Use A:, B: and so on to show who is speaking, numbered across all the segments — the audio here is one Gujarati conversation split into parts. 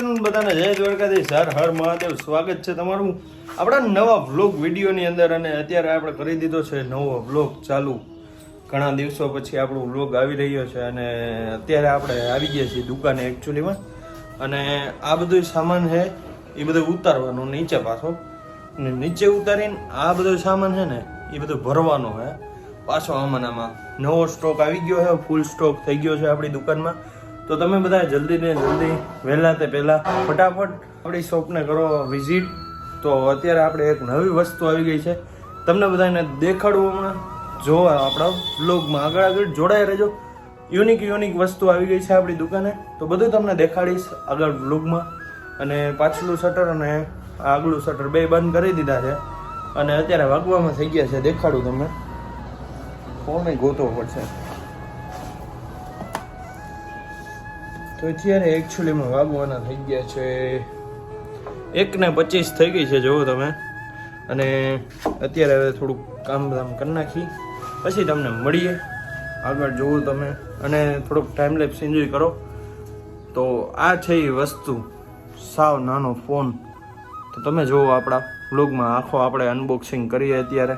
A: આફ્ટરનૂન બધાને જય દ્વારકાધીશ. સર હર મહાદેવ. સ્વાગત છે તમારું આપણા નવા વ્લોગ વિડીયોની અંદર અને અત્યારે આપણે કરી દીધો છે નવો વ્લોગ ચાલુ. ઘણા દિવસો પછી આપણો વ્લોગ આવી રહ્યો છે અને અત્યારે આપણે આવી ગયા છીએ દુકાને એકચ્યુઅલીમાં અને આ બધું સામાન છે, એ બધું ઉતારવાનું નીચે પાછો. અને નીચે ઉતારીને આ બધો સામાન છે ને, એ બધું ભરવાનો છે. પાછો આમાં આમાં નવો સ્ટોક આવી ગયો છે ફૂલ સ્ટોક થઈ ગયો છે આપણી દુકાનમાં. તો તમે બધા જલ્દી ને જલ્દી, વહેલા તે પહેલા ફટાફટ આપણી શોપને કરો વિઝિટ તો અત્યારે આપણે એક નવી વસ્તુ આવી ગઈ છે. તમને બધાને દેખાડવું હમણાં. જોવા આપણા બ્લોગમાં આગળ આગળ જોડાઈ રહેજો. યુનિક યુનિક વસ્તુ આવી ગઈ છે આપણી દુકાને. તો બધું તમને દેખાડીશ આગળ બ્લોગમાં અને પાછલું શટર અને આગલું શટર બે બંધ કરી દીધા છે. અને અત્યારે વાગવામાં થઈ ગયા છે. દેખાડું તમને. ફોન ગોતવો પડશે? તો અત્યારે એકચ્યુઅલીમાં વાગવાના થઈ ગયા છે. એક ને પચીસ થઈ ગઈ છે, જુઓ તમે. અને અત્યારે હવે થોડુંક કામ ધામ કરી નાખી. પછી તમને મળીએ. આગળ જુઓ તમે. અને થોડુંક ટાઈમ લેપ્સ એન્જોય કરો. તો આ છે એ વસ્તુ, સાવ નાનો ફોન તો તમે જુઓ આપણા બ્લોગમાં આખો આપણે અનબોક્સિંગ કરીએ અત્યારે.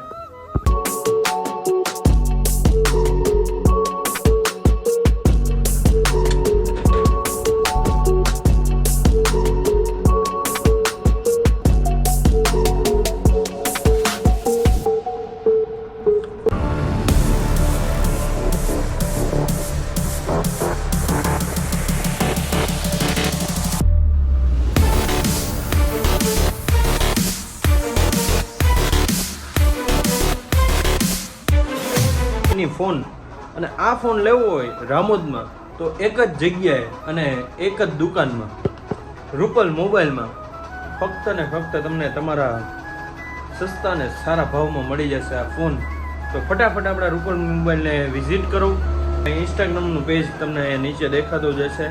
A: ની ફોન અને આ ફોન લેવો હોય રામોદમાં, તો એક જ જગ્યાએ અને એક જ દુકાનમાં, રૂપલ મોબાઈલમાં ફક્ત ને ફક્ત તમને તમારા સસ્તા ને સારા ભાવમાં મળી જશે આ ફોન. તો ફટાફટ આપણા રૂપલ મોબાઈલને વિઝિટ કરો. ઇન્સ્ટાગ્રામનું પેજ તમને નીચે દેખાતું જશે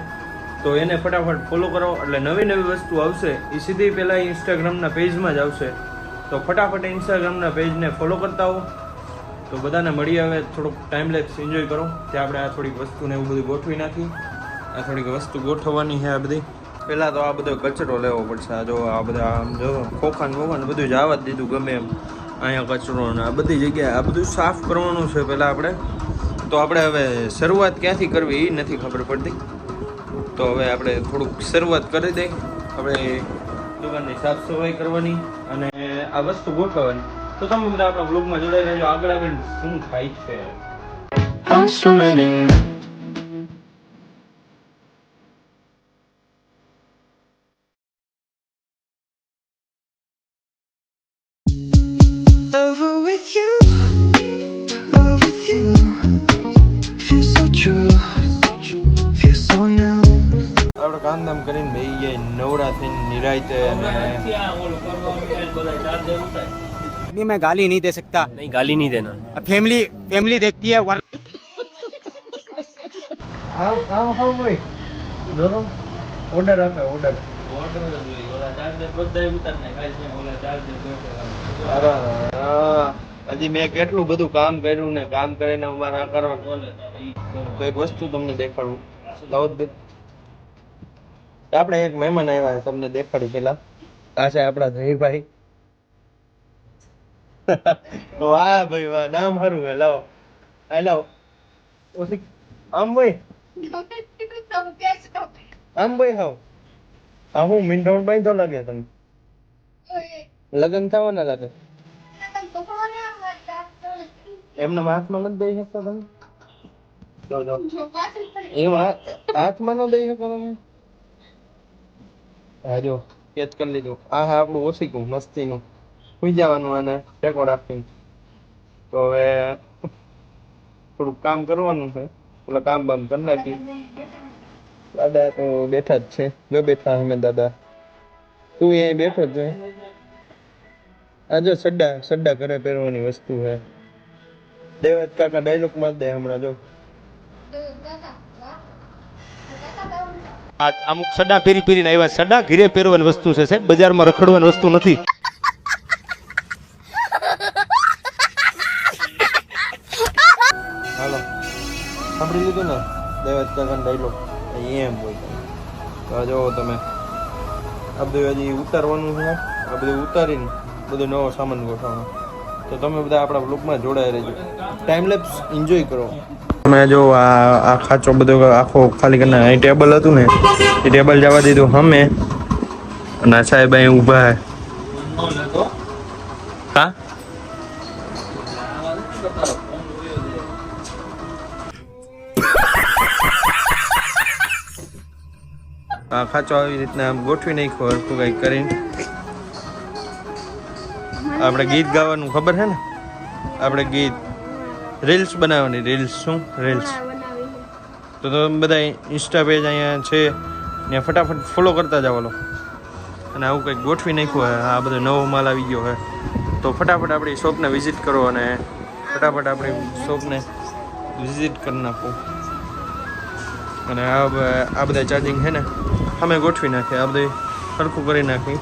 A: તો એને ફટાફટ ફોલો કરો. એટલે નવી નવી વસ્તુ આવશે, એ સીધી પહેલાં ઇન્સ્ટાગ્રામના પેજમાં જ આવશે. તો ફટાફટ ઇન્સ્ટાગ્રામના પેજને ફોલો કરતા હો તો બધાને મળી હવે, થોડુંક ટાઈમ લેપ્સ એન્જોય કરો. ત્યાં આપણે આ થોડીક વસ્તુને એવું બધું ગોઠવી નાખી. આ થોડીક વસ્તુ ગોઠવવાની છે આ બધી. પહેલાં તો આ બધો કચરો લેવો પડશે. આ જો, આ બધા આમ જો, ખોખાન બોખાન બધું જ આવવા જ દીધું ગમે એમ. અહીંયા કચરો ને આ બધી જગ્યાએ આ બધું સાફ કરવાનું છે પહેલાં આપણે. તો આપણે હવે શરૂઆત ક્યાંથી કરવી એ નથી ખબર પડતી. તો હવે આપણે થોડુંક શરૂઆત કરી દઈએ આપણે દુકાનની સાફ સફાઈ કરવાની અને આ વસ્તુ ગોઠવવાની. તો તમે બધા આપણા બ્લોગમાં જોડાઈ રહેજો આગળ આગળ શું થાય છે
B: Fascinating. Over with you, over with you. Feel so true, feel so new.
A: આપણે કામ ધામ કરીને બેસી ગયા નવરા થઈને નિરાયતે અને
C: नहीं मैं गाली नहीं दे सकता
D: नहीं गाली नहीं देना
C: फैमिली फैमिली देखती है वर...
A: આમ આમ હા ભાઈ જોરો ઓર્ડર આપે ઓર્ડર હજી મેં કેટલું બધું કામ કર્યું ને કામ કરીને અમારે આ કરવાનું તો એક વસ્તુ તમને દેખાડું દાઉદભાઈ આપણે એક મહેમાન આવ્યા છે, તમને દેખાડું પેલા આ છે આપણા જયભાઈ વાહ ભાઈ વાહ, નામ સારું હે લાવો. આ લાવો. ઓછી, આમ ભાઈ. આમ ભાઈ હાવ. આ હું મીંઢોળ બાંધો લાગે તમે લગ્ન થવાના લાગે. એમના હાથમાં નથી દઈ શકતા તમે? એમ હાથ- હાથમાં ન દઈ શકો તમે? હા, જો કેચ કરી લીધું. આ હા, આપણું ઓછીકું મસ્તીનું. સુઈ જવાનું અને ટેકો રાખીને. તો હવે થોડુંક કામ કરવાનું છે. ઓલા કામ બામ કરી નાખી દાદા તો બેઠા જ છે. જો બેઠા અમે દાદા. તું અહીંયા બેઠો જ આ જો સડ્ડા સડ્ડા ઘરે પહેરવાની વસ્તુ છે. દેવત કાકા ડાયલોગ માર દે હમણાં જો.
D: અમુક સડા પહેરી પહેરીને આવ્યા સડા ઘીરે પહેરવાની વસ્તુ છે સાહેબ. બજારમાં રખડવાની વસ્તુ નથી.
A: સાંભળી લીધું ને દેવત એમ હોય તો. જો તમે. આ બધું હજી ઉતારવાનું છે. આ બધું ઉતારીને બધો નવો સામાન ગોઠવવાનો. તો તમે બધા આપણા બ્લોગમાં જોડાઈ રહેજો. ટાઈમ લેપ્સ એન્જોય કરો. તમે જો આ આ ખાચો બધો આખો ખાલી કરીને અહીં ટેબલ હતું ને એ ટેબલ જવા દીધું અમે અને આ સાહેબ અહીં ઊભા હે? ખાચો આવી રીતના આમ ગોઠવી નાખ્યો હરખું કંઈક કરીને. આપણે ગીત ગાવાનું ખબર છે ને? આપણે ગીત રીલ્સ બનાવવાની રીલ્સ શું? રીલ્સ. તો તમે બધા ઇન્સ્ટા પેજ અહીંયા છે ત્યાં ફટાફટ ફોલો કરતા જાવ લો. અને આવું કંઈક ગોઠવી નાખ્યું હોય આ બધો નવો માલ આવી ગયો હોય. તો ફટાફટ આપણી શોપને વિઝિટ કરો અને ફટાફટ આપણી શોપને વિઝિટ કરી નાખો. અને આ બ- આ બધા ચાર્જિંગ છે ને અમે ગોઠવી નાખીએ. આ બધી સરખું કરી નાખી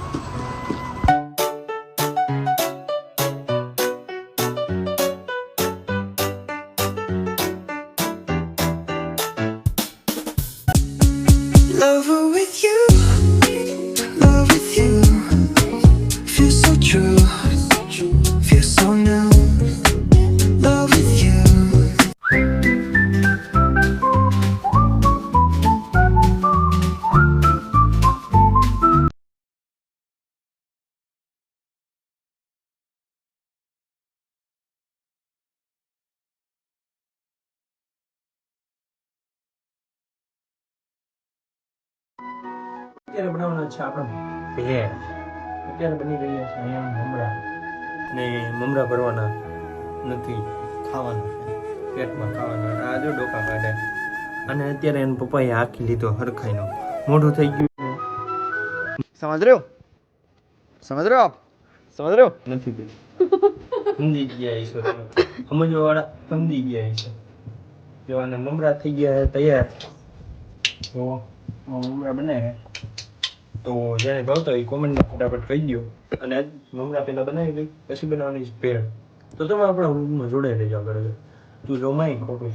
A: અત્યારે બનાવવાના છે આપણે. લે અત્યારે બની રહ્યા છે અહીંયા મમરા. ને મમરા ભરવાના નથી ખાવાનું પેટમાં ખાવાનું. આ જો ડોકા કાઢે. અને અત્યારે એને પપ્પાએ હાકી લીધો હરખાઈનો. મોઢું થઈ ગયું.
C: સમજ રહ્યો? સમજ રહ્યો આપ? સમજ રહ્યો?
A: નથી ભાઈ સમજી ગયા છો સમજવા વાળા સમજી ગયા છે જોવાને મમરા થઈ ગયા તૈયાર. જો મમરા બને તો જેને ભાવતા હોય કોમેન્ટમાં ફટાફટ કહી દો અને આજ મમરા પહેલા બનાવી દઈ, પછી બનાવવાની સ્પેર તો તમે આપણા રૂમમાં જોડાઈ રહેજો આગળ તું જોમાય ખોટું.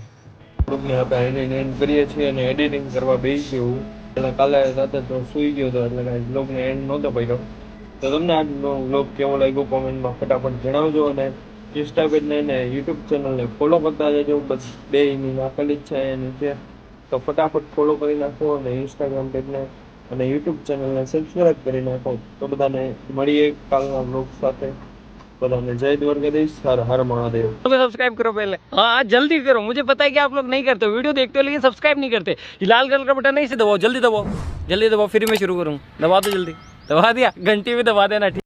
A: રૂમને આપણે એને એન્ડ કરીએ છીએ અને એડિટિંગ કરવા બેસી ગયું એટલે કાલે રાતે તો સૂઈ ગયો હતો એટલે કાંઈ બ્લોગને એન્ડ નહોતો પડ્યો તો તમને આજનો બ્લોગ કેવો લાગ્યો કોમેન્ટમાં ફટાફટ જણાવજો અને ઇન્સ્ટા પેજને અને યુટ્યુબ ચેનલને ફોલો કરતા જજો બસ બે ની નાખેલી જ છે એની છે. તો ફટાફટ ફોલો કરી નાખો અને ઇન્સ્ટાગ્રામ પેજને અને યુટ્યુબ ચેનલને સબસ્ક્રાઇબ કરી નાખો તો બધાને મળીએ કાલના બ્લોગ સાથે બધાને જય દ્વારકાધીશ હર હર મહાદેવ
E: को सब्सक्राइब करो पहले हाँ जल्दी करो मुझे पता है कि आप लोग नहीं करते वीडियो देखते हो लेकिन सब्सक्राइब नहीं करते ये लाल कलर का बटन नहीं से दबाओ जल्दी दबाओ जल्दी दबाओ फिर मैं शुरू करूँ दबा दो जल्दी दबा दिया घंटी भी दबा देना ठीक